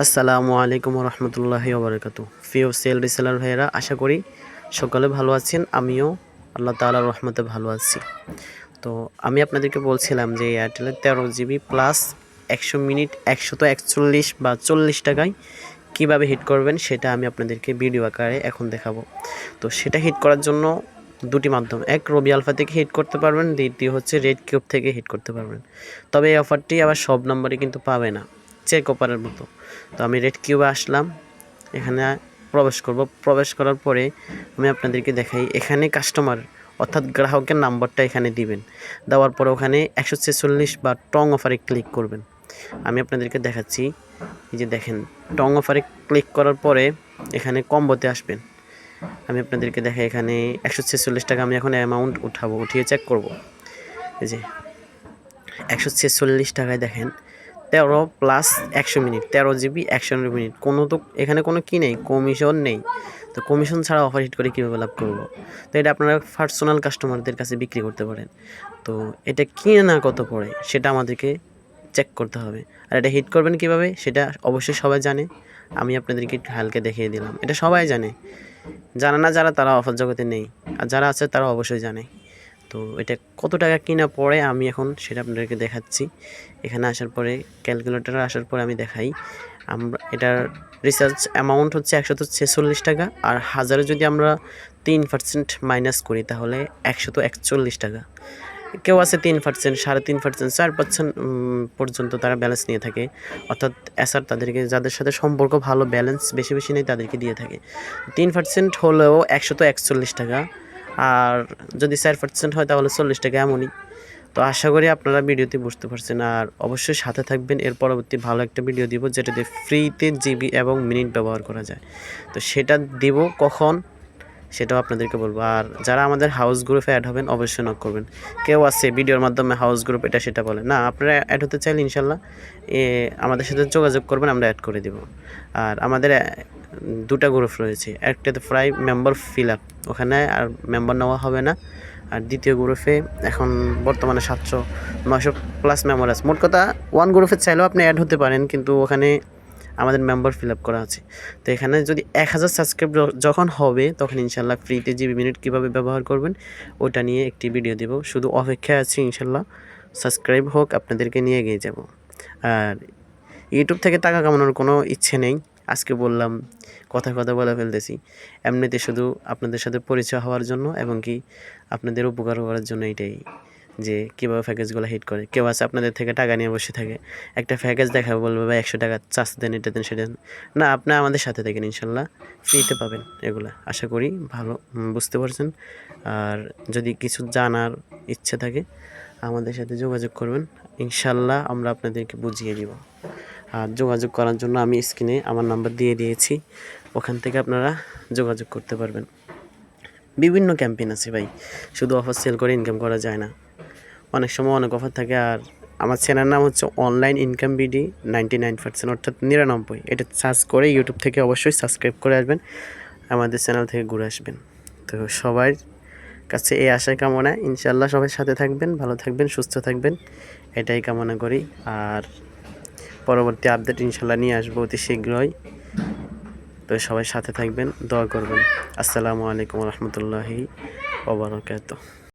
আসসালামু আলাইকুম রহমতুল্লাহি ওবরাকাত ফিও সেল রিসেলার ভাইয়েরা, আশা করি সকলে ভালো আছেন, আমিও আল্লাহ তাআলার রহমতে ভালো আছি। তো আমি আপনাদেরকে বলছিলাম যে এয়ারটেলের তেরো জিবি প্লাস একশো মিনিট একশত একচল্লিশ বা চল্লিশ টাকায় কীভাবে হিট করবেন সেটা আমি আপনাদেরকে ভিডিও আকারে এখন দেখাবো। তো সেটা হিট করার জন্য দুটি মাধ্যম। এক রবি আলফা থেকে হিট করতে পারবেন। দ্বিতীয় হচ্ছে রেড কিউব থেকে হিট করতে পারবেন। তবে এই অফারটি আবার সব নম্বরে কিন্তু পাবে না। চেক অপারের মতো। তো আমি রেড কিউবে আসলাম। এখানে প্রবেশ করব। প্রবেশ করার পরে আমি আপনাদেরকে দেখাই। এখানে কাস্টমার অর্থাৎ গ্রাহকের নাম্বারটা এখানে দিবেন। দেওয়ার পরে ওখানে একশো ছেচল্লিশ বা টং অফারে ক্লিক করবেন। আমি আপনাদেরকে দেখাচ্ছি। এই যে দেখেন, টং অফারে ক্লিক করার পরে এখানে কম্বোতে আসবেন। আমি আপনাদেরকে দেখাই এখানে একশো ছেচল্লিশ টাকা আমি এখন অ্যামাউন্ট উঠাবো, উঠিয়ে চেক করব। এই যে, একশো ছেচল্লিশ টাকায় দেখেন তেরো প্লাস একশো মিনিট, তেরো জিবি একশো মিনিট। কোনো তো, এখানে কোনো কী নেই কমিশন নেই। তো কমিশন ছাড়া অফার হিট করে কীভাবে লাভ করব? তো এটা আপনারা পার্সোনাল কাস্টমারদের কাছে বিক্রি করতে পারেন। তো এটা কিনে না কত পড়ে সেটা আমাদেরকে চেক করতে হবে। আর এটা হিট করবেন কীভাবে, সেটা অবশ্যই সবাই জানে। আমি আপনাদেরকে একটু হালকা দেখিয়ে দিলাম। এটা সবাই জানে। জানা না যারা, তারা অফার জগতে নেই। আর যারা আছে তারা অবশ্যই জানে। তো এটা কত টাকা কিনা পড়ে আমি এখন সেটা আপনাদেরকে দেখাচ্ছি। এখানে আসার পরে ক্যালকুলেটারে আসার পরে আমি দেখাই। আমরা এটার রিসার্চ অ্যামাউন্ট হচ্ছে একশত ছেচল্লিশ টাকা আর হাজারে যদি আমরা তিন পার্সেন্ট মাইনাস করি তাহলে একশত একচল্লিশ টাকা। কেউ আছে তিন পার্সেন্ট সাড়ে তিন পার্সেন্ট চার পার্সেন্ট পর্যন্ত তারা ব্যালেন্স নিয়ে থাকে। অর্থাৎ এসার তাদেরকে যাদের সাথে সম্পর্ক ভালো ব্যালেন্স বেশি বেশি নেই তাদেরকে দিয়ে থাকে। তিন পার্সেন্ট হলেও একশত একচল্লিশ টাকা। আর যদি চার পার্সেন্ট হয় তাহলে চল্লিশ টাকা এমনই। তো আশা করি আপনারা ভিডিওতে বুঝতে পারছেন। আর অবশ্যই সাথে থাকবেন। এর পরবর্তী ভালো একটা ভিডিও দিব যেটাতে ফ্রিতে জিবি এবং মিনিট ব্যবহার করা যায়। তো সেটা দিব কখন? সেটাও আপনাদেরকে বলব। আর যারা আমাদের হাউস গ্রুপে অ্যাড হবেন, অবশ্যই নক করবেন। কেউ আছে ভিডিওর মাধ্যমে হাউস গ্রুপ এটা সেটা বলে। না, আপনারা অ্যাড হতে চাইলে ইনশাল্লাহ আমাদের সাথে যোগাযোগ করবেন, আমরা অ্যাড করে দিব। আর আমাদের দুটা গ্রুপ রয়েছে। একটাতে প্রায় মেম্বার ফিল আপ ওখানে আর মেম্বার নেওয়া হবে না। আর দ্বিতীয় গ্রুপে এখন বর্তমানে সাতশো, নয়শো প্লাস মেম্বার আছে মোট কথা ওয়ান গ্রুপে চাইলেও আপনি অ্যাড হতে পারেন, কিন্তু ওখানে আমাদের মেম্বার ফিল আপ করা আছে। তো এখানে যদি এক হাজার সাবস্ক্রাইব যখন হবে, তখন ইনশাল্লাহ ফ্রিতে জিবি মিনিট কীভাবে ব্যবহার করবেন, ওটা নিয়ে একটি ভিডিও দেব। শুধু অপেক্ষায় আছি, ইনশাল্লাহ সাবস্ক্রাইব হোক, আপনাদেরকে নিয়ে গিয়ে যাব। আর ইউটিউব থেকে টাকা কামানোর কোনো ইচ্ছে নেই। আজকে বললাম, কথা কথা বলে ফেলতেছি। এমনিতে শুধু আপনাদের সাথে পরিচয় হওয়ার জন্য এবং কি আপনাদের উপকার করার জন্য এটাই। যে কীভাবে প্যাকেজগুলো হিট করে। কেউ আছে আপনাদের থেকে টাকা নিয়ে বসে থাকে, একটা প্যাকেজ দেখাবে, বলবে বা একশো টাকা চাষ দেন, এটা দেন, সেটা না, আপনি আমাদের সাথে থাকেন, ইনশাল্লাহ। ফ্রিতে পাবেন এগুলো, আশা করি ভালো বুঝতে পারছেন। আর যদি কিছু জানার ইচ্ছে থাকে, আমাদের সাথে যোগাযোগ করবেন। ইনশাল্লাহ আমরা আপনাদেরকে বুঝিয়ে দিব। আর যোগাযোগ করার জন্য আমি স্ক্রিনে আমার নাম্বার দিয়ে দিয়েছি, ওখান থেকে আপনারা যোগাযোগ করতে পারবেন। বিভিন্ন ক্যাম্পেইন আছে ভাই, শুধু অফার সেল করে ইনকাম করা যায় না। অনেক সময় অনেক অফার থাকে আর আমার চ্যানেল নাম হচ্ছে online income BD ninety nine percent অর্থাৎ নিরানব্বই। এটা সার্চ করে ইউটিউব থেকে অবশ্যই সাবস্ক্রাইব করে আসবেন, আমাদের চ্যানেল থেকে ঘুরে আসবেন। তো সবাই কাছে এই আশায় কামনা ইনশাল্লাহ সবাই সাথে থাকবেন, ভালো থাকবেন, সুস্থ থাকবেন, এটাই কামনা করি। আর পরবর্তী আপডেট ইনশাল্লাহ নিয়ে আসব অতি শীঘ্রই। তো সবাই সাথে থাকবেন, দোয়া করবেন। আসসালামু আলাইকুম রহমতুল্লাহি ওবরাকাত